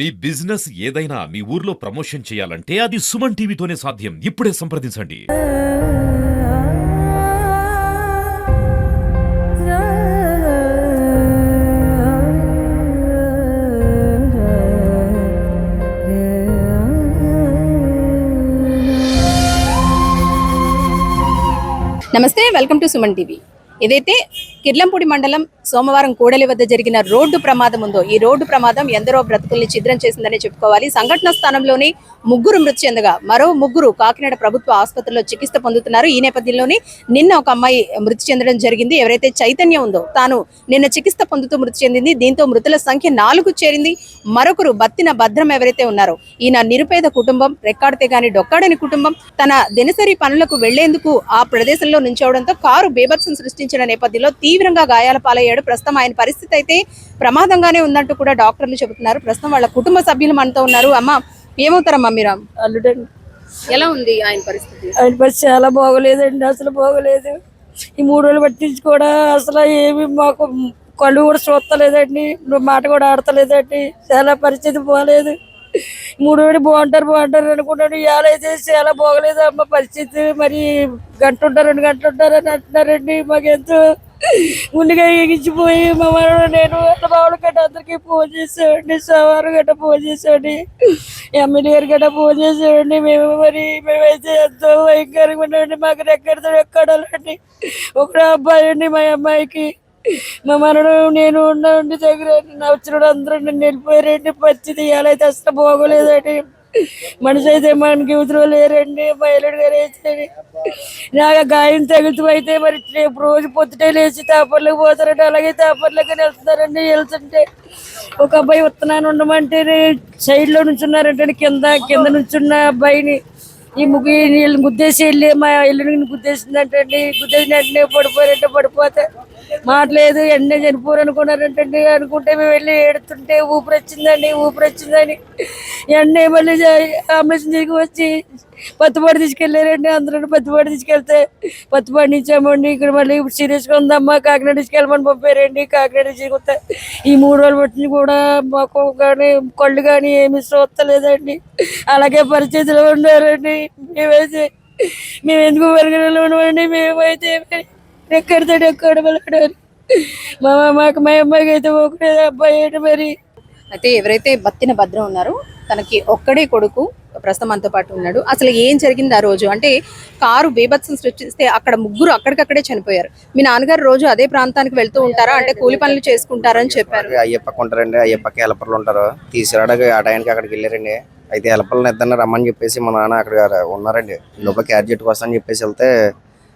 మీ business ఏదైనా మీ ఊర్లో promotion చేయాలంటే అది సుమన్ టీవీతోనే సాధ్యం. ఇప్పుడే సంప్రదించండి. నమస్తే వెల్కమ్ టు సుమన్ టీవీ. ఏదైతే కిర్లంపూడి మండలం సోమవారం కూడలి వద్ద జరిగిన రోడ్డు ప్రమాదం ఉందో ఈ రోడ్డు ప్రమాదం ఎందరో బ్రతుకుల్ని ఛిద్రం చేసిందని చెప్పుకోవాలి. సంఘటన స్థానంలోనే ముగ్గురు మృతి చెందగా మరో ముగ్గురు కాకినాడ ప్రభుత్వ ఆసుపత్రిలో చికిత్స పొందుతున్నారు. ఈ నేపథ్యంలోనే నిన్న ఒక అమ్మాయి మృతి చెందడం జరిగింది. ఎవరైతే చైతన్యం ఉందో తాను నిన్న చికిత్స పొందుతూ మృతి చెందింది. దీంతో మృతుల సంఖ్య నాలుగు చేరింది. మరొకరు బత్తిన భద్రం ఎవరైతే ఉన్నారో ఈయన నిరుపేద కుటుంబం రెక్కాడితే గాని డొక్కాడని కుటుంబం. తన దినసరి పనులకు వెళ్ళేందుకు ఆ ప్రదేశంలో నుంచోవడంతో కారు బీభత్సం సృష్టించిన నేపథ్యంలో తీవ్రంగా గాయాల పాలయ్యాడు. ప్రస్తుతం ఆయన పరిస్థితి అయితే ప్రమాదంగానే ఉందంటూ కూడా డాక్టర్లు చెబుతున్నారు. ప్రస్తుతం వాళ్ళ కుటుంబ సభ్యులు మనతో ఉన్నారు. అమ్మ ఏమవుతారమ్మా మీరు? ఎలా ఉంది ఆయన పరిస్థితి? ఆయన పరిస్థితి చాలా బాగోలేదండి. అసలు బాగోలేదు. ఈ మూడు రోజులు పట్టించి కూడా అసలు ఏమి మాకు కళ్ళు కూడా చూస్తలేదండి. మాట కూడా ఆడతలేదండి. చాలా పరిస్థితి బాగలేదు. మూడు రోజులు బాగుంటారు బాగుంటారు అనుకున్నాడు ఇవాళ అయితే చాలా బాగలేదు అమ్మ పరిస్థితి. మరి గంట ఉంటారు రెండు గంటలు ఉంటారు అని అంటున్నారండి. మాకెంతో ముందుగా ఎగించిపోయి మా మనవడు నేను వాళ్ళ గట్ట అందరికీ ఫోన్ చేసేవాడిని సవారు గట్ట ఫోన్ చేసేవాడిని ఎమ్మెల్యే గారు గట్ట ఫోన్ చేసేవాడిని. మేము మరి మేమైతే ఎంతో భయంకరంగా ఉండేవాడిని. మాకు ఎక్కడితో ఎక్కడాలండి ఒకడు అబ్బాయి అండి మా అమ్మాయికి. మా మనడు నేను ఉన్నాండి దగ్గర నా అందరూ నన్ను వెళ్ళిపోయారండి. పరిస్థితి తీయాలైతే అయితే అసలు బాగోలేదండి మనిషి అయితే మనకి ఉతురు లేరండి మా ఎల్లుడు గారు అయితే నాకు గాయం తగులుతూ అయితే మరి రేపు రోజు పొద్దుటే లేచి తాపర్లకు పోతారండి అలాగే తాపర్లకు వెళ్తున్నారండి వెళ్తుంటే ఒక అబ్బాయి ఉత్తనాన్ని ఉండమంటే సైడ్లో నుంచున్నారంటే కింద కింద నుంచున్న అబ్బాయిని ఈ ముగ్గు నీళ్ళు గుద్దేసి వెళ్ళి మా ఇల్లుని గుద్దేసిందంటే గుద్దేసిన వెంటనే పడిపోయారంటే పడిపోతే మాట్లేదు ఎండే చనిపోరు అనుకున్నారంటే అనుకుంటే మేము వెళ్ళి ఏడుతుంటే ఊపిరి వచ్చిందండి ఊపిరి వచ్చిందని ఎండే మళ్ళీ అంబులెన్స్ దిగి వచ్చి పత్తిపాడు తీసుకెళ్ళారండి అందరూ పత్తిపాడు తీసుకెళ్తే పత్తిపాడు నుంచామండి ఇక్కడ మళ్ళీ ఇప్పుడు సీరియస్గా ఉందమ్మా కాకినాడ తీసుకెళ్ళమని పంపారండి కాకినాడ తీసుకొస్తే ఈ మూడు రోజులు పట్టిన కూడా మాకు కానీ కళ్ళు కానీ ఏమి చూస్తలేదండి. అలాగే పరిస్థితిలో ఉన్నారండి. మేమైతే మేము ఎందుకు వెలుగులో ఉన్నామండి మేమైతే ఎక్కడితో ఎక్కడ వెళ్ళాడు మా మాకు మా అమ్మాయికి అయితే ఒకటే అబ్బాయి ఏంటి మరి. అయితే ఎవరైతే బత్తిన భద్రం ఉన్నారో తనకి ఒక్కడే కొడుకు ప్రస్తుతం మనతో పాటు ఉన్నాడు. అసలు ఏం జరిగింది ఆ రోజు? అంటే కారు బీభత్సం సృష్టిస్తే అక్కడ ముగ్గురు అక్కడికక్కడే చనిపోయారు. మీ నాన్నగారు రోజు అదే ప్రాంతానికి వెళ్తూ ఉంటారా? అంటే కూలి పనులు చేసుకుంటారని చెప్పారు. అయ్యప్పకి ఉంటారండి అయ్యప్పకి హెల్పర్లు ఉంటారు. తీసుకురావడానికి ఆ టైంకి అక్కడికి వెళ్ళారండి. అయితే హెల్పర్లను ఇద్దరిని రమ్మని చెప్పేసి మా నాన్న అక్కడ ఉన్నారండి. లోపల క్యార్ జెట్ కోసం అని చెప్పేసి వెళ్తే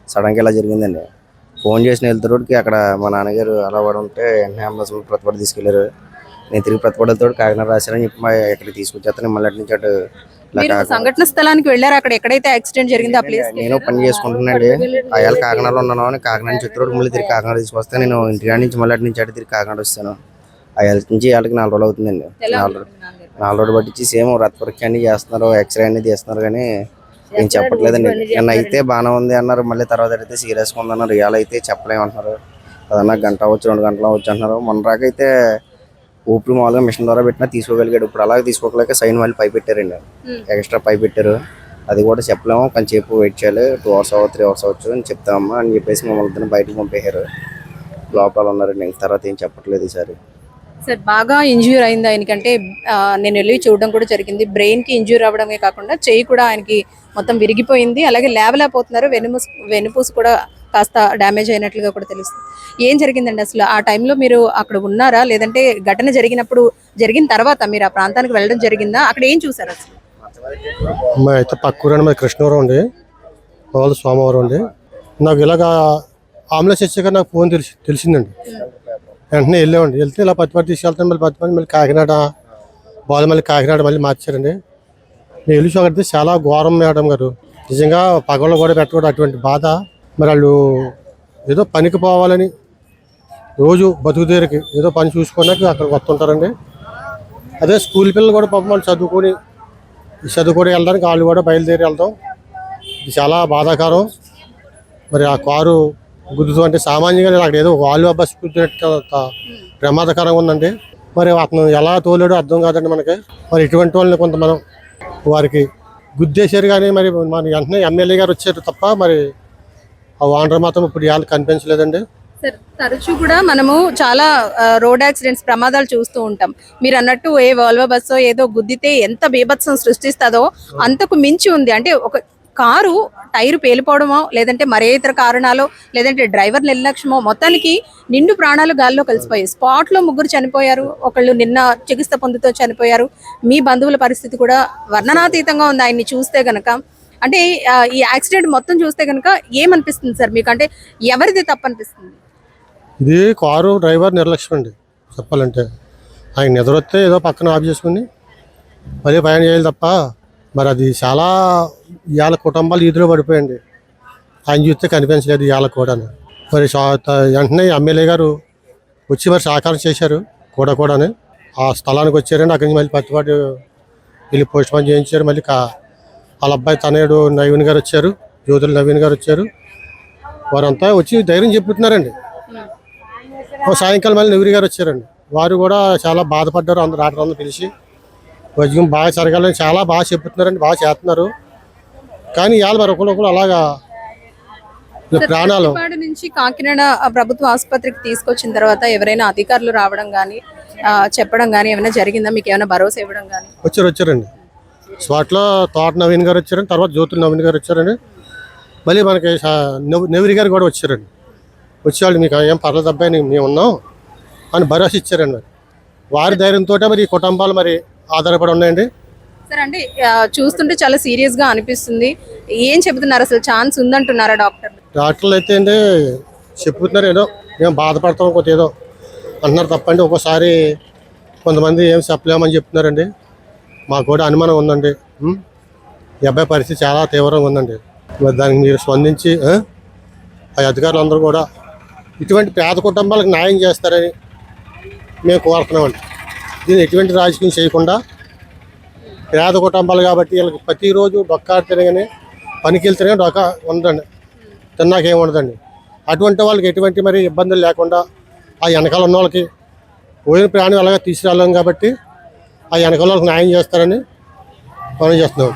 సడన్గా ఇలా జరిగిందండి. ఫోన్ చేసిన వెళ్తురోడికి అక్కడ మా నాన్నగారు అలా పడి ఉంటే వెంటనే అంబులెన్స్ ప్రతిపడి తీసుకెళ్ళారు నేను తిరిగి ప్రతిపడితో కాకినాడ రాశారని చెప్పి మా ఇక్కడికి తీసుకొచ్చేస్తాను. మళ్ళీ అటు నుంచి అటు మీరు సంఘటన స్థలానికి వెళ్ళారు? అక్కడ ఎక్కడైతే యాక్సిడెంట్ జరిగిందో ఆ ప్లేస్ నేను పని చేసుకుంటున్నాండి అయ్యాల కాకినాడలో ఉన్నాను అని కాకినాడ నుంచి చిత్తూరు మళ్ళీ తిరిగి కాకినాడ తీసుకొస్తే నేను ఇంటికాడ నుంచి మళ్ళీ అటు నుంచి అటు తిరిగి కాకినాడ వస్తాను. అయ్యాల నుంచి వాళ్ళకి నాలుగు రోజులు అవుతుందండి. నాలుగు రోజులు? నాలుగు రోజులు పట్టించి సేమ్ రక్త పరీక్ష అన్ని చేస్తున్నారు ఎక్స్రే అన్ని తీస్తున్నారు కానీ ఏం చెప్పట్లేదండి. నిన్న అయితే బాగానే ఉంది అన్నారు మళ్ళీ తర్వాత అయితే సీరియస్గా ఉంది అన్నారు ఇవాళ అయితే చెప్పలేమంటున్నారు. అదన్నా గంట అవ్వచ్చు రెండు గంటలు అవ్వచ్చు అంటున్నారు. మొన్న రాకైతే ఊపిరి మామూలుగా మిషన్ ద్వారా పెట్టినా తీసుకోగలిగాడు. ఇప్పుడు అలాగే తీసుకోగలేక సైన్ వాళ్ళు పై పెట్టారండి. ఎక్స్ట్రా పై పెట్టారు. అది కూడా చెప్పలేము కొంచెంసేపు వెయిట్ చేయాలి. టూ అవర్స్ అవ్వచ్చు త్రీ అవర్స్ అవ్వచ్చు అని చెప్తామమ్మా అని చెప్పేసి మమ్మల్ని బయటకు పంపేశారు. లోపల ఉన్నారండి. ఇంక తర్వాత ఏం చెప్పట్లేదు ఈసారి. సార్ బాగా ఇంజ్యూర్ అయింది ఆయనకంటే. నేను వెళ్ళి చూడడం కూడా జరిగింది. బ్రెయిన్కి ఇంజ్యూర్ అవ్వడమే కాకుండా చెయ్యి కూడా ఆయనకి మొత్తం విరిగిపోయింది. అలాగే లేవలేకపోతున్నారు. వెనుముస్ వెనుపూసు కూడా కాస్త డ్యామేజ్ అయినట్లుగా కూడా తెలుస్తుంది. ఏం జరిగిందండి అసలు? ఆ టైంలో మీరు అక్కడ ఉన్నారా? లేదంటే ఘటన జరిగినప్పుడు జరిగిన తర్వాత మీరు ఆ ప్రాంతానికి వెళ్ళడం జరిగిందా? అక్కడ ఏం చూసారు అసలు? మా అయితే పక్కూరండి మాది కృష్ణవరం అండి. మా వాళ్ళు సోమవారం అండి. నాకు ఇలాగా అంబులెన్స్ వచ్చాక నాకు ఫోన్ తెలిసి తెలిసిందండి. వెంటనే వెళ్ళామండి. వెళ్తే ఇలా పత్తిపట్టి తీసుకెళ్తాను మళ్ళీ పత్తిపట్టి మళ్ళీ కాకినాడ బాధ మళ్ళీ కాకినాడ మళ్ళీ మార్చారండి. నేను వెళ్ళి చాలా ఘోరం మేడం గారు. నిజంగా పగళ్ళు కూడా పెట్టకూడదు అటువంటి బాధ. మరి వాళ్ళు ఏదో పనికి పోవాలని రోజు బతుకు ఏదో పని చూసుకున్నాక అక్కడికి వస్తుంటారండి. అదే స్కూల్ పిల్లలు కూడా పాపం వాళ్ళు చదువుకొని ఈ చదువుకొని వెళ్ళడానికి వాళ్ళు కూడా బయలుదేరి వెళ్తాం. ఇది చాలా బాధాకరం. మరి ఆ కారు గుద్దుతూ అంటే సామాన్యంగా అక్కడ ఏదో వాళ్ళు బస్సు గుద్దినట్టు ప్రమాదకరంగా ఉందండి. మరి అతను ఎలా తోలాడో అర్థం కాదండి మనకి. మరి ఇటువంటి వాళ్ళని కొంత మనం వారికి గుద్దేశారు కానీ మరి మన వెంటనే ఎమ్మెల్యే గారు వచ్చారు తప్ప మరి ఆ ఓనర్ మాత్రం ఇప్పుడు ఇవాళ కనిపించలేదండి. సార్ తరచూ కూడా మనము చాలా రోడ్ యాక్సిడెంట్స్ ప్రమాదాలు చూస్తూ ఉంటాం. మీరు అన్నట్టు ఏ వాల్వో బస్సో ఏదో గుద్దితే ఎంత బీభత్సం సృష్టిస్తుందో అంతకు మించి ఉంది. అంటే ఒక కారు టైరు పేలిపోవడమో లేదంటే మరే ఇతర కారణాలు లేదంటే డ్రైవర్ నిర్లక్ష్యమో మొత్తానికి నిండు ప్రాణాలు గాల్లో కలిసిపోయాయి. స్పాట్లో ముగ్గురు చనిపోయారు ఒకళ్ళు నిన్న చికిత్స పొందుతూ చనిపోయారు. మీ బంధువుల పరిస్థితి కూడా వర్ణనాతీతంగా ఉంది ఆయన్ని చూస్తే గనక. అంటే ఈ యాక్సిడెంట్ మొత్తం చూస్తే కనుక ఏమనిపిస్తుంది సార్ మీకు? అంటే ఎవరిది తప్పు అనిపిస్తుంది ఇది కారు డ్రైవర్ నిర్లక్ష్యం అండి చెప్పాలంటే. ఆయన నిద్రొస్తే ఏదో పక్కన ఆఫ్ చేసుకుని మళ్ళీ ప్రయాణం చేయాలి తప్ప మరి అది చాలా ఇవాళ కుటుంబాలు ఈదులో పడిపోయండి ఆయన చూస్తే కనిపించలేదు ఇవాళ కూడా మరి వెంటనే ఎమ్మెల్యే గారు వచ్చి మరి సహకారం చేశారు కూడా కూడానే. ఆ స్థలానికి వచ్చారండి అక్కడి నుంచి మళ్ళీ పత్తిపాటు వెళ్ళి పోస్ట్ మార్టం చేయించారు. మళ్ళీ వాళ్ళ అబ్బాయి తనయుడు నవీన్ గారు వచ్చారు. జ్యోతులు నవీన్ గారు వచ్చారు. వారంతా వచ్చి ధైర్యం చెప్తున్నారండి సాయంకాలం మళ్ళీ నెవరి గారు వచ్చారండి. వారు కూడా చాలా బాధపడ్డారు. అందరు ఆటలు అందరూ పిలిచి వైద్యం బాగా జరగాలని చాలా బాగా చెప్తున్నారండి బాగా చేస్తున్నారు. కానీ ఇవాళ మరి ఒకరు అలాగా ప్రాణాలు నుంచి కాకినాడ ప్రభుత్వ ఆసుపత్రికి తీసుకొచ్చిన తర్వాత ఎవరైనా అధికారులు రావడం కానీ చెప్పడం కానీ ఏమైనా జరిగిందా? మీకు ఏమైనా భరోసా ఇవ్వడం కానీ వచ్చారు వచ్చారండి. స్పాట్లో తోట నవీన్ గారు వచ్చారండి తర్వాత జ్యోతుల నవీన్ గారు వచ్చారండి. మళ్ళీ మనకి నెవరి గారు కూడా వచ్చారండి. వచ్చేవాళ్ళు మీకు ఏం పర్లేదు అబ్బాయి మేము ఉన్నాం. అని భరోసా ఇచ్చారండి మరి. వారి ధైర్యంతో మరి కుటుంబాలు మరి ఆధారపడి ఉన్నాయండి? సార్ అంటే ఆ, చూస్తుంటే చాలా సీరియస్గా అనిపిస్తుంది. ఏం చెబుతున్నారు అసలు? ఛాన్స్ ఉందంటున్నారా డాక్టర్? డాక్టర్లు అయితే అండి చెప్పుతున్నారు ఏదో మేము బాధపడతాం కొంత ఏదో. అంటున్నారు తప్పండి ఒక్కోసారి కొంతమంది ఏం చెప్పలేమని చెప్తున్నారండి. మాకు కూడా అనుమానం ఉందండి? ఈ అబ్బాయి పరిస్థితి చాలా తీవ్రంగా ఉందండి. మరి దానికి మీరు స్పందించి ఆ? ఆ అధికారులందరూ కూడా ఇటువంటి పేద కుటుంబాలకు న్యాయం చేస్తారని మేము కోరుతున్నామండి. దీన్ని ఎటువంటి రాజకీయం చేయకుండా పేద కుటుంబాలు కాబట్టి వీళ్ళకి ప్రతిరోజు డొక్కా తినగానే పనికి వెళ్తేనే డొక్క ఉండదండి. తిన్నాకేం ఉండదండి. అటువంటి వాళ్ళకి ఎటువంటి మరి ఇబ్బందులు లేకుండా ఆ వెనకాల ఉన్న వాళ్ళకి పోయిన ప్రాణం అలాగే తీసుకురాలేము కాబట్టి ఆ వెనకాల వాళ్ళకి న్యాయం చేస్తారని మనం చేస్తున్నాం.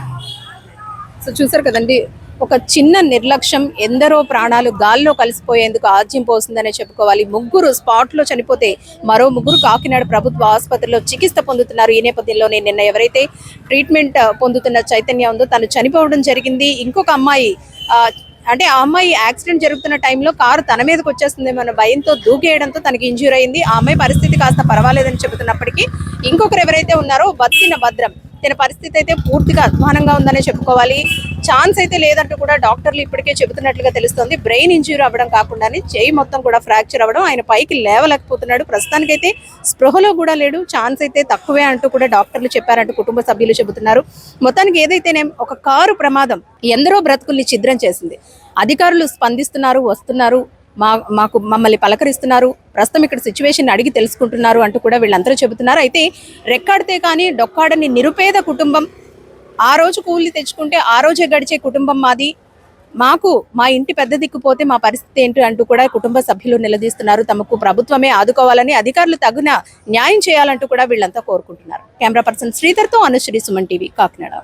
సో చూసారు కదండి ఒక చిన్న నిర్లక్ష్యం ఎందరో ప్రాణాలు గాల్లో కలిసిపోయేందుకు ఆజ్యం పోస్తుందనే చెప్పుకోవాలి. ముగ్గురు స్పాట్లో చనిపోతే మరో ముగ్గురు కాకినాడ ప్రభుత్వ ఆసుపత్రిలో చికిత్స పొందుతున్నారు. ఈ నేపథ్యంలోనే నిన్న ఎవరైతే ట్రీట్మెంట్ పొందుతున్న చైతన్య ఉందో తను చనిపోవడం జరిగింది. ఇంకొక అమ్మాయి అంటే ఆ అమ్మాయి యాక్సిడెంట్ జరుగుతున్న టైంలో కారు తన మీదకి వచ్చేస్తుందేమో మన భయంతో దూకేయడంతో తనకి ఇంజ్యూర్ అయింది. ఆ అమ్మాయి పరిస్థితి కాస్త పర్వాలేదని చెబుతున్నప్పటికీ ఇంకొకరు ఎవరైతే ఉన్నారో బతిన భద్రం. తన పరిస్థితి అయితే పూర్తిగా అధ్వానంగా ఉందనే చెప్పుకోవాలి. ఛాన్స్ అయితే లేదంటూ కూడా డాక్టర్లు ఇప్పటికే చెబుతున్నట్లుగా తెలుస్తోంది. బ్రెయిన్ ఇంజ్యూరీ అవ్వడం కాకుండానే చేయి మొత్తం కూడా ఫ్రాక్చర్ అవ్వడం ఆయన పైకి లేవలేకపోతున్నాడు. ప్రస్తుతానికైతే స్పృహలో కూడా లేడు. ఛాన్స్ అయితే తక్కువే అంటూ కూడా డాక్టర్లు చెప్పారంటూ కుటుంబ సభ్యులు చెబుతున్నారు. మొత్తానికి ఏదైతేనే ఒక కారు ప్రమాదం ఎందరో బ్రతుకుల్ని ఛిద్రం చేసింది. అధికారులు స్పందిస్తున్నారు వస్తున్నారు. మా మాకు మమ్మల్ని పలకరిస్తున్నారు. ప్రస్తుతం ఇక్కడ సిచ్యువేషన్ అడిగి తెలుసుకుంటున్నారు అంటూ కూడా వీళ్ళందరూ చెబుతున్నారు. అయితే రెక్కాడితే కానీ డొక్కాడని నిరుపేద కుటుంబం ఆ రోజు కూలి తెచ్చుకుంటే ఆ రోజే గడిచే కుటుంబం మాది. మాకు మా ఇంటి పెద్ద దిక్కుపోతే మా పరిస్థితి ఏంటి అంటూ కూడా కుటుంబ సభ్యులు నిలదీస్తున్నారు. తమకు ప్రభుత్వమే ఆదుకోవాలని అధికారులు తగిన న్యాయం చేయాలంటూ కూడా వీళ్ళంతా కోరుకుంటున్నారు. కెమెరా పర్సన్ శ్రీధర్తో అనుశ్రీ సుమన్ టీవీ కాకినాడ.